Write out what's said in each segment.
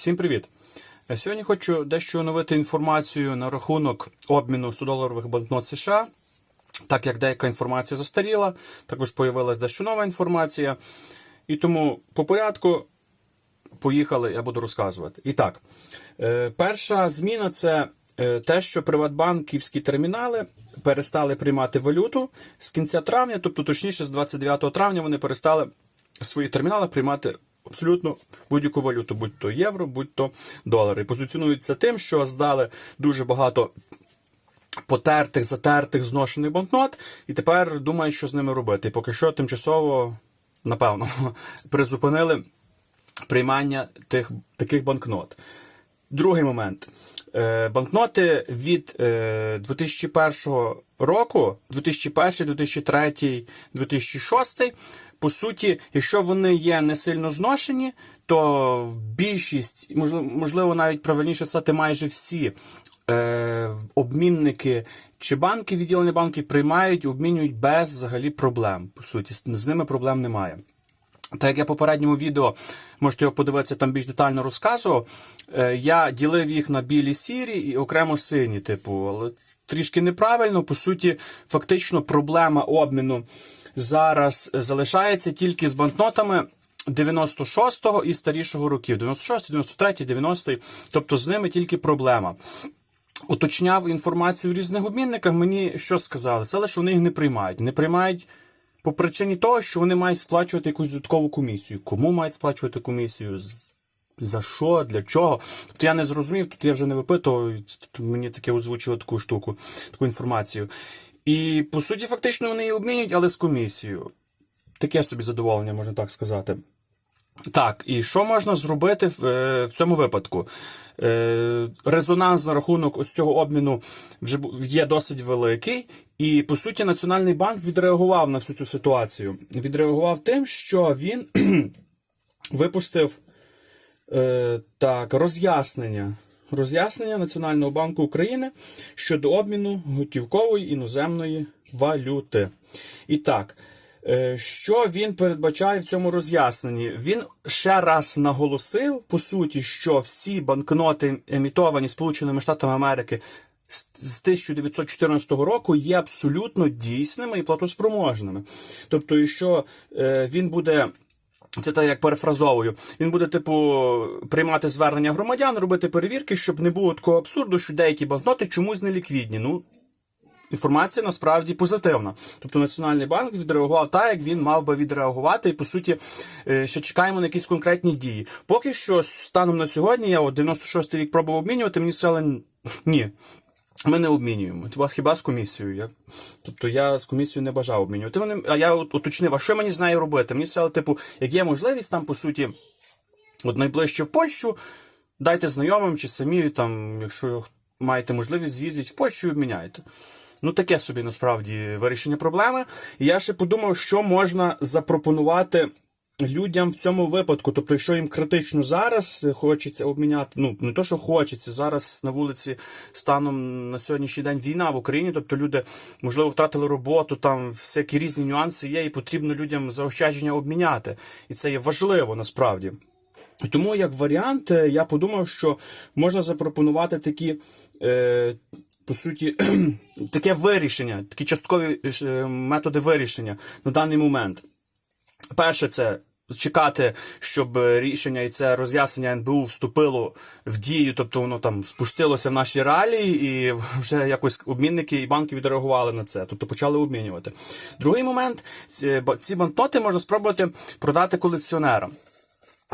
Всім привіт! Е, Сьогодні хочу дещо оновити інформацію на рахунок обміну 100-доларових банкнот США. Так як деяка інформація застаріла, також появилась дещо нова інформація. І тому по порядку поїхали, я буду розказувати. І так, е, перша зміна це е, те, що приватбанківські термінали перестали приймати валюту з кінця травня, тобто точніше, з 29 травня вони перестали свої термінали приймати абсолютно будь-яку валюту, будь то євро, будь то долари. І позиціонуються тим, що здали дуже багато потертих, затертих, зношених банкнот, і тепер думають, що з ними робити. І поки що тимчасово, напевно, призупинили приймання тих таких банкнот. Другий момент. Е, Банкноти від е, 2001 року, 2001, 2003, 2006, по суті, якщо вони є не сильно зношені, то більшість, можливо, навіть правильніше сказати, майже всі е, обмінники чи банки, відділення банків приймають, обмінюють без взагалі проблем. По суті, з ними проблем немає. Так як я в попередньому відео, можете його подивитися, там більш детально розказував. е, Я ділив їх на білі сірі і окремо сині, типу, але трішки неправильно. По суті, фактично проблема обміну зараз залишається тільки з банкнотами 96-го і старішого років. 96, 93, 90. Тобто з ними тільки проблема. Уточняв інформацію в різних обмінниках. Мені що сказали? Це лише вони їх не приймають. Не приймають по причині того, що вони мають сплачувати якусь додаткову комісію. Кому мають сплачувати комісію? За що? Для чого? Тобто я не зрозумів, тут я вже не випитував, мені таке озвучило таку штуку, таку інформацію. І по суті, фактично вони її обмінюють, але з комісією. Таке собі задоволення, можна так сказати. Так, і що можна зробити в, е, в цьому випадку? Е, резонанс на рахунок ось цього обміну вже є досить великий, і по суті Національний банк відреагував на всю цю ситуацію. Відреагував тим, що він випустив е, так, роз'яснення. Роз'яснення Національного банку України щодо обміну готівкової іноземної валюти. І так, е, що він передбачає в цьому роз'ясненні? Він ще раз наголосив, по суті, що всі банкноти, емітовані Сполученими Штатами Америки з з 1914 року, є абсолютно дійсними і платоспроможними. Тобто, якщо е, він буде. Це так як перефразовую. Він буде, типу, приймати звернення громадян, робити перевірки, щоб не було такого абсурду, що деякі банкноти чомусь не ліквідні. Ну, інформація насправді позитивна. Тобто Національний банк відреагував так, як він мав би відреагувати, і по суті е, ще чекаємо на якісь конкретні дії. Поки що, станом на сьогодні, я от 96-й рік пробував обмінювати, мені сказали ні. Ми не обмінюємо. Хіба хіба з комісією? Я, тобто я з комісією не бажав обмінювати. Вони, а я уточнив, а що мені з нею робити? Мені сказали, типу, як є можливість там, по суті, от найближче в Польщу, дайте знайомим чи самі, там, якщо маєте можливість, з'їздіть в Польщу і обміняйте. Ну, таке собі насправді вирішення проблеми. І я ще подумав, що можна запропонувати людям в цьому випадку. Тобто, якщо їм критично зараз хочеться обміняти, ну не то, що хочеться, зараз на вулиці станом на сьогоднішній день війна в Україні, тобто люди, можливо, втратили роботу, там всякі різні нюанси є, і потрібно людям заощадження обміняти. І це є важливо насправді. Тому, як варіант, е, я подумав, що можна запропонувати такі, е, по суті, таке вирішення, такі часткові е, методи вирішення на даний момент. Перше, це чекати, щоб рішення і це роз'яснення НБУ вступило в дію, тобто воно там спустилося в наші реалії, і вже якось обмінники і банки відреагували на це, тобто почали обмінювати. Другий момент: ці ці банкноти можна спробувати продати колекціонерам.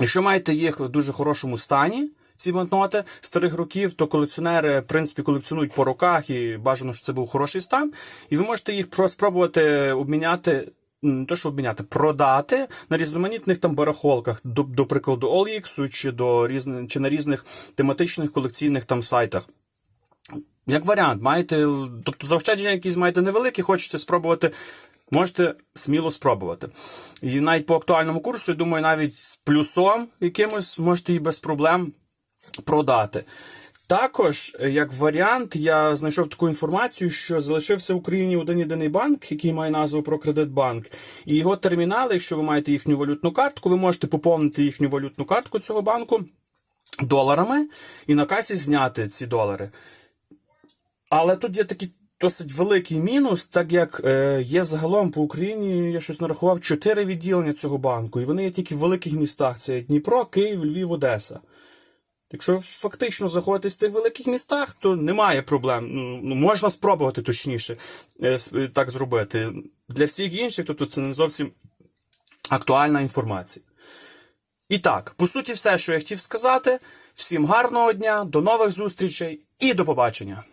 Якщо маєте їх в дуже хорошому стані, ці банкноти старих років, то колекціонери, в принципі, колекціонують по роках і бажано, щоб це був хороший стан. І ви можете їх про- спробувати обміняти. Не то, що обміняти, продати на різноманітних там барахолках, до, до прикладу, OLX чи до різних чи на різних тематичних колекційних там сайтах. Як варіант, маєте, тобто заощадження якісь маєте невеликі, хочете спробувати, можете сміло спробувати. І навіть по актуальному курсу, я думаю, навіть з плюсом якимось можете і без проблем продати. Також, е, як варіант, я знайшов таку інформацію, що залишився в Україні один єдиний банк, який має назву Прокредитбанк. І його термінали, якщо ви маєте їхню валютну картку, ви можете поповнити їхню валютну картку цього банку доларами і на касі зняти ці долари. Але тут є такий досить великий мінус, так як е, є загалом по Україні, я щось нарахував, чотири відділення цього банку, і вони є тільки в великих містах: це Дніпро, Київ, Львів, Одеса. Якщо ви фактично заходите в тих великих містах, то немає проблем. Ну, ну, можна спробувати точніше е, е, так зробити. Для всіх інших, тобто це не зовсім актуальна інформація. І так, по суті, все, що я хотів сказати. Всім гарного дня, до нових зустрічей і до побачення!